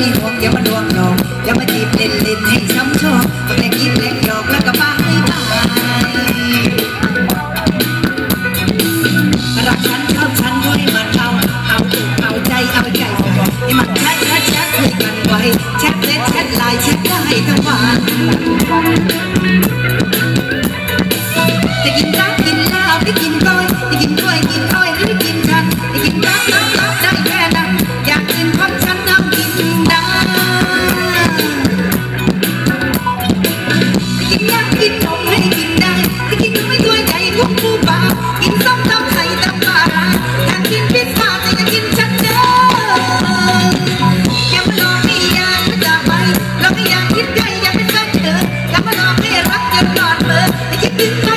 นี่ห่วงอย่ามาลวงหลอกอย่ามาจีบเล่นเล่นให้ซ้ำชอบแต่กินเล็กหยอกแล้วก็บ้าให้ตายรักฉันชอบฉันก็ให้มันเอาเอาอกเอาใจเอาใจให้มันแชทแชทแชทคุยกันไว้แชทเล็ดแชทไลน์แชทได้ทั้งวันจะกินรักกินลาบจะกินก้อยจะกินกล้วยกินอ้อยหรือกินฉันจะกินรัก กินยากินมให้กินได้จะกินไม่ตัวใหญ่กุ้งปูปลากินส้มตำไทยตำปลาร้าอยากกินพิซซ่าแต่อยากินฉันเด้ออย่ามาหลอกให้อยากจะไปเราไม่อยากคิดใหญ่อยากเป็นแฟนเธออย่ามาหลอกให้รักจนหลอดเบอร์ให้คิดถึงใคร